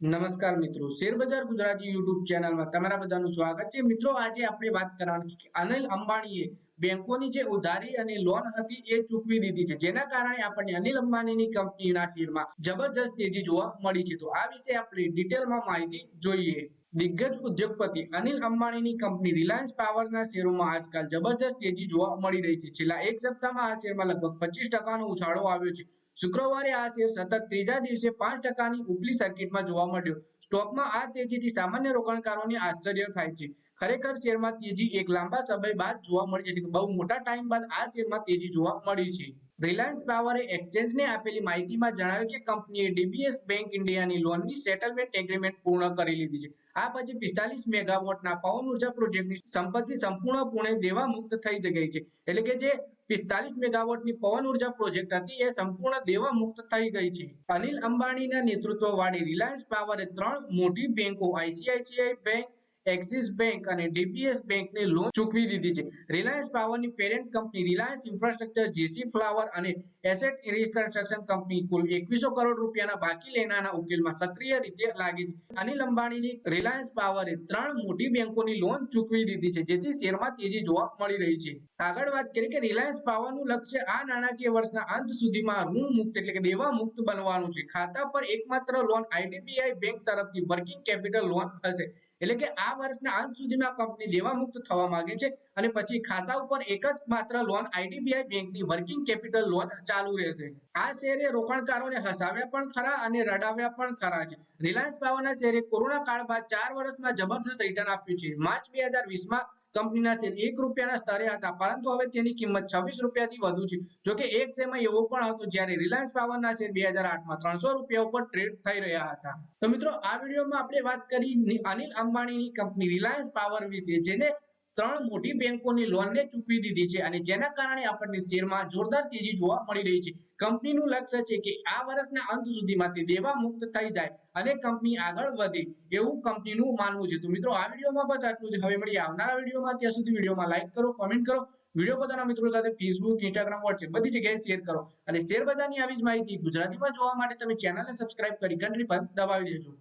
નમસ્કાર મિત્રો. શેરબજાર ગુજરાતી યુટ્યુબ ચેનલમાં તમારા બધાનું સ્વાગત છે. મિત્રો, આજે આપણે વાત કરવાની કે અનિલ અંબાણીએ બેંકોની જે ઉધારી અને લોન હતી એ ચૂકવી દીધી છે. જેના કારણે આપણને અનિલ અંબાણીની કંપનીના શેરમાં જબરજસ્ત તેજી જોવા મળી છે. તો આ વિશે આપણે ડિટેલમાં માહિતી જોઈએ. દિગ્ગજ ઉદ્યોગપતિ અનિલ અંબાણીની કંપની રિલાયન્સ પાવરના શેરોમાં આજકાલ જબરજસ્ત તેજી જોવા મળી રહી છે. છેલ્લા એક સપ્તાહમાં આ શેરમાં લગભગ પચીસ ટકાનો ઉછાળો આવ્યો છે. શુક્રવારે આ શેર સતત ત્રીજા દિવસે પાંચ ટકાની ઉપલી સર્કિટમાં જોવા મળ્યો. સ્ટોકમાં આ તેજીથી સામાન્ય રોકાણકારોને આશ્ચર્ય થાય છે. ખરેખર શેરમાં તેજી એક લાંબા સમય બાદ જોવા મળી છે. બહુ મોટા ટાઈમ બાદ આ શેરમાં તેજી જોવા મળી છે. રિલાયન્સ પાવરે એક્સચેન્જને આપેલી માહિતીમાં જણાવ્યું કે કંપનીએ ડીબીએસ બેંક ઇન્ડિયાની લોનની સેટલમેન્ટ એગ્રીમેન્ટ પૂર્ણ કરી લીધી છે. આ પછી પિસ્તાલીસ મેગાવોટના પવન ઊર્જા પ્રોજેક્ટની સંપત્તિ સંપૂર્ણપણે દેવા મુક્ત થઈ ગઈ છે. એટલે કે જે પિસ્તાલીસ મેગાવોટની પવન ઊર્જા પ્રોજેક્ટ હતી, એ સંપૂર્ણ દેવા મુક્ત થઈ ગઈ છે. અનિલ અંબાણીના નેતૃત્વવાળી રિલાયન્સ પાવરે ત્રણ મોટી બેંકો આઈસીઆઈસીઆઈ બેંક એક્સિસ બેંક અને ડીપીએસ બેંકની લોન ચૂકવી દીધી છે. રિલાયન્સ પાવરની parent company Reliance infrastructure JC flower અને એસેટ રિકન્સ્ટ્રક્શન કંપની કુલ એકવીસો કરોડ રૂપિયાના બાકી લેનાના ઉકેલમાં સક્રિય રીતે લાગી છે. અનિલ અંબાણીની રિલાયન્સ પાવરે ત્રણ મોટી બેંકોની લોન ચૂકવી દીધી છે, જેથી શેરમાં તેજી જોવા મળી રહી છે. આગળ વાત કરીએ કે રિલાયન્સ પાવરનું લક્ષ્ય આ નાણાકીય વર્ષના અંત સુધીમાં ઋણ મુક્ત એટલે કે દેવા મુક્ત બનવાનું છે. ખાતા પર એકમાત્ર લોન આઈડીબીઆઈ બેંક તરફથી વર્કિંગ કેપિટલ લોન હશે. એટલે કે આ વર્ષના અંત સુધીમાં કંપની દેવા મુક્ત થવા માંગે છે અને પછી ખાતા ઉપર એક જ માત્ર લોન આઈડીબીઆઈ બેંકની વર્કિંગ કેપિટલ લોન ચાલુ રહેશે. આ શેરે રોકાણકારોને હસાવ્યા પણ ખરા અને રડાવ્યા પણ ખરા છે. રિલાયન્સ પાવરના શેરે કોરોના કાળ બાદ ચાર વર્ષમાં જબરદસ્ત રિટર્ન આપ્યું છે. માર્ચ બે હજાર વીસમાં કંપનીના શેર એક રૂપિયાના સ્તરે હતા. પરંતુ હવે તેની કિંમત છવ્વીસ રૂપિયાથી વધુ છે. જોકે એક સમય એવો પણ હતો જ્યારે રિલાયન્સ પાવરના શેર બે હજાર આઠમાં ત્રણસો રૂપિયા ઉપર ટ્રેડ થઈ રહ્યા હતા. તો મિત્રો, આ વિડીયોમાં આપણે વાત કરી અનિલ અંબાણીની કંપની રિલાયન્સ પાવર વિશે, જેને ત્રણ મોટી બેંકોની લોનને ચૂકવી દીધી છે અને જેના કારણે આપણને શેરમાં જોરદાર તેજી જોવા મળી રહી છે. કંપનીનું લક્ષ્ય છે કે આ વર્ષના અંત સુધીમાં દેવા મુક્ત થઈ જાય અને કંપની આગળ વધે એવું કંપનીનું માનવું છે. તો મિત્રો, આ વિડીયોમાં બસ આટલું જ. હવે મળીએ આવનારા વિડીયોમાં. ત્યાં સુધી વિડીયોમાં લાઈક કરો કોમેન્ટ કરો. વીડિયો પોતાના મિત્રો સાથે ફેસબુક ઇન્સ્ટાગ્રામ વોટ્સએપ બધી જગ્યાએ શેર કરો. અને શેર બજારની આવી જ માહિતી ગુજરાતીમાં જોવા માટે તમે ચેનલને સબસ્ક્રાઇબ કરી ઘંટડી પર દબાવી દેજો.